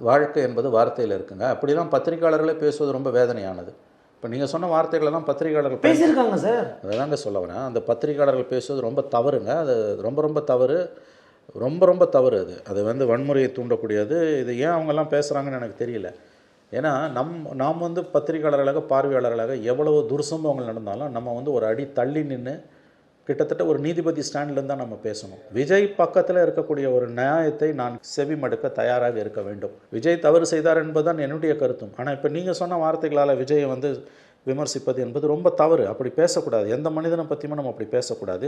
வாழ்க்கை என்பது வார்த்தையில் இருக்குங்க. அப்படிலாம் பத்திரிகையாளர்களே பேசுவது ரொம்ப வேதனையானது. இப்போ நீங்கள் சொன்ன வார்த்தைகளெல்லாம் பத்திரிகையாளர்கள் பேசியிருக்காங்க சார். அதாங்க சொல்ல வரேன். அந்த பத்திரிகையாளர்கள் பேசுவது ரொம்ப தவறுங்க. அது ரொம்ப ரொம்ப தவறு. ரொம்ப ரொம்ப தவறு அது. அது வந்து வன்முறையை தூண்டக்கூடியது. இது ஏன் அவங்கெல்லாம் பேசுகிறாங்கன்னு எனக்கு தெரியல. ஏன்னா நம் நாம் வந்து பத்திரிகையாளர்களாக பார்வையாளர்களாக எவ்வளவு துர்சம்பவங்கள் நடந்தாலும் நம்ம வந்து ஒரு அடி தள்ளி நின்று கிட்டத்தட்ட ஒரு நீதிபதி ஸ்டாண்ட்லேருந்து தான் நம்ம பேசணும். விஜய் பக்கத்தில் இருக்கக்கூடிய ஒரு நியாயத்தை நான் செவி மடுக்க தயாராக இருக்க வேண்டும். விஜய் தவறு செய்தார் என்பதுதான் என்னுடைய கருத்தும். ஆனால் இப்போ நீங்கள் சொன்ன வார்த்தைகளால் விஜயை வந்து விமர்சிப்பது என்பது ரொம்ப தவறு. அப்படி பேசக்கூடாது. எந்த மனிதனை பற்றியுமே நம்ம அப்படி பேசக்கூடாது.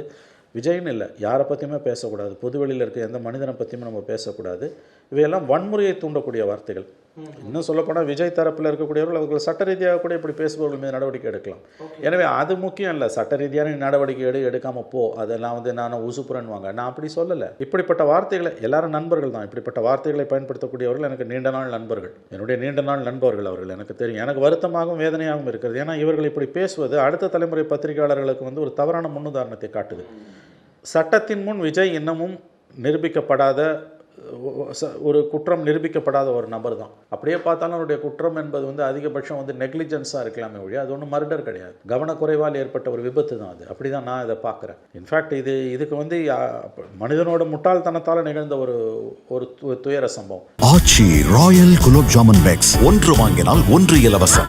விஜய்னு இல்லை. யாரை பற்றியுமே பேசக்கூடாது. பொதுவெளியில் இருக்க எந்த மனிதனை பற்றியுமே நம்ம பேசக்கூடாது. இவையெல்லாம் வன்முறையை தூண்டக்கூடிய வார்த்தைகள். இன்னும் சொல்லப்போனால் விஜய் தரப்பில் இருக்கக்கூடியவர்கள் அவர்கள் சட்ட ரீதியாக கூட இப்படி பேசுபவர்கள் மீது நடவடிக்கை எடுக்கலாம். எனவே அது முக்கியம் இல்லை. சட்ட ரீதியான நடவடிக்கை எடு எடுக்காமல் போ. அதெல்லாம் வந்து நான் உசுப்புறன்வாங்க நான் அப்படி சொல்லலை. இப்படிப்பட்ட வார்த்தைகளை எல்லாரும் நண்பர்கள் தான். இப்படிப்பட்ட வார்த்தைகளை பயன்படுத்தக்கூடியவர்கள் எனக்கு நீண்ட நாள் நண்பர்கள். என்னுடைய நீண்ட நாள் நண்பர்கள் அவர்கள். எனக்கு தெரியும். எனக்கு வருத்தமாகவும் வேதனையாகவும் இருக்கிறது. ஏன்னா இவர்கள் இப்படி பேசுவது அடுத்த தலைமுறை பத்திரிகையாளர்களுக்கு வந்து ஒரு தவறான முன்னுதாரணத்தை காட்டுது. சட்டத்தின் முன் விஜய் இன்னமும் நிரூபிக்கப்படாத ஒரு குற்றம் நிரூபிக்கப்படாத ஒரு நபர் தான். அப்படியே பார்த்தாலும் அவருடைய குற்றம் என்பது வந்து அதிகபட்சம் வந்து நெக்லிஜென்ஸாக இருக்கலாமே ஒழிய அது ஒன்றும் மர்டர் கிடையாது. கவனக்குறைவால் ஏற்பட்ட ஒரு விபத்து தான் அது. அப்படி தான் நான் இதை பார்க்குறேன். இன்ஃபேக்ட் இது இதுக்கு வந்து மனிதனோட முட்டாள்தனத்தால் நிகழ்ந்த ஒரு ஒரு து- துயர சம்பவம். Aachi royal gulab jamun packs. ஒன்று வாங்கினால் ஒன்று இலவசம்.